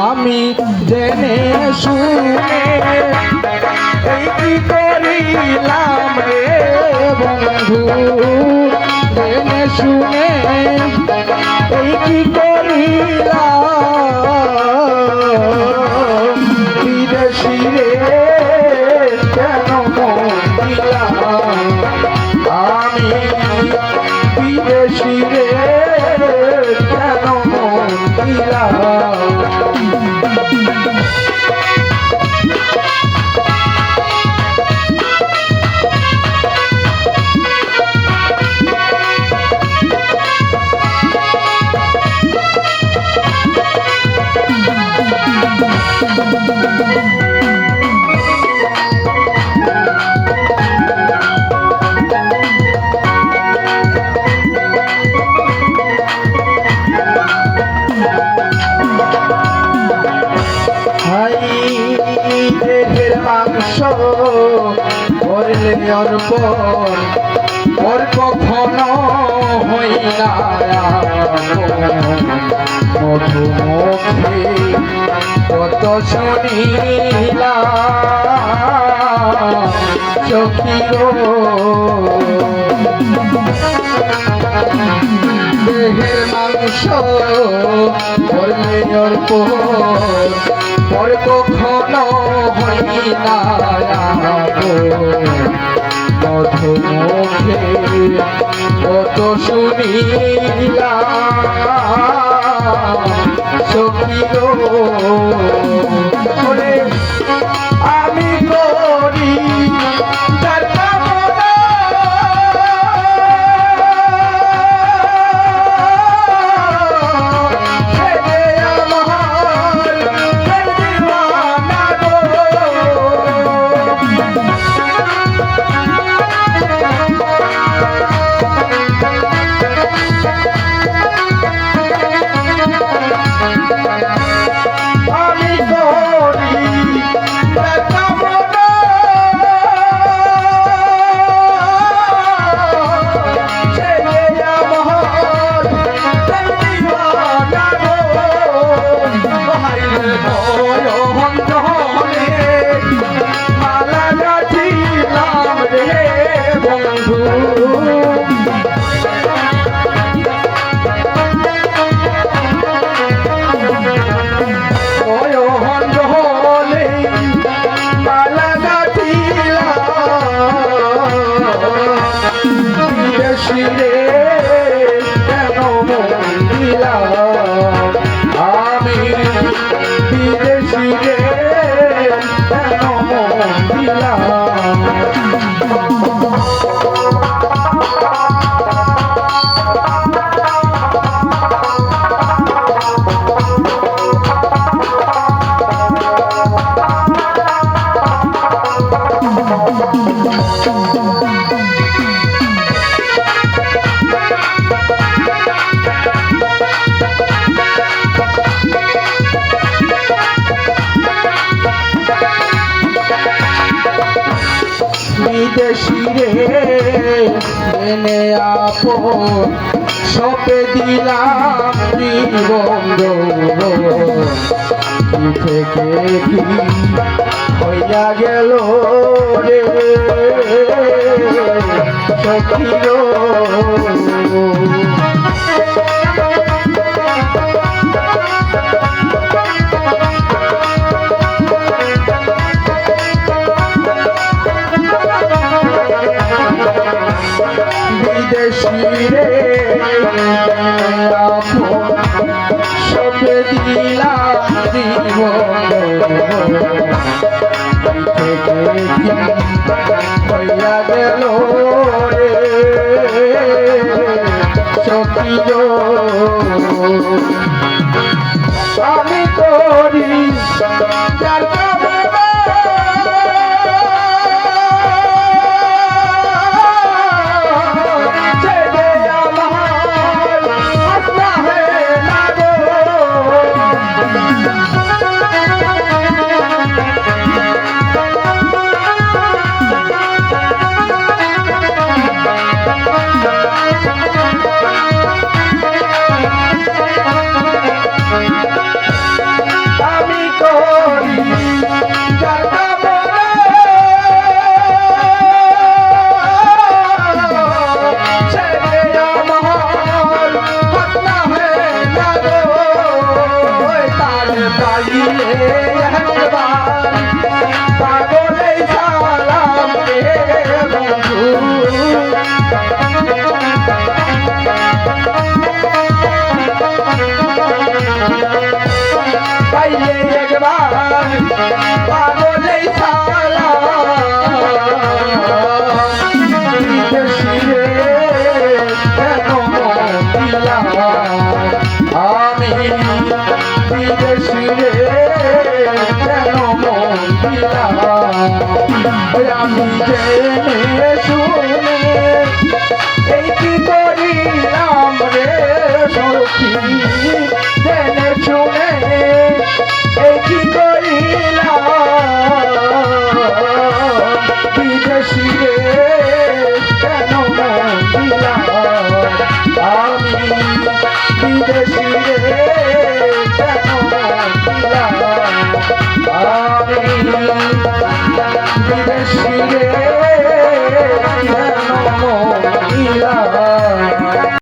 আমি জেনে শুনে এই কি করিলাম রে বন্ধু? জেনে শুনে এই কি করিলাম? বিদেশি মাংস করলে অর্পণ ওর কখনো হই না কত শুনিলা চকিরো দেহের মাংস ধর্মের পর কখনো হই না মধুমুখে কত শুনিলা বন্ধু বিদেশি রে এনে আপন সপে দিলাম নিবন্ধ কি থেকে কি হইয়া গেল রে? সখির আমি করি পাইলে একবার পাগলে সালাম বিদেশিরে কেন দিলাম। আমি বিদেশিরে দিলাম। আমি জেনে শুনে এই কি করিলাম? রে সখী জেনে শুনে এই কি করিলাম বিদেশি রে কেন আমি বিদেশি রে কেন আমি বিদেশি রে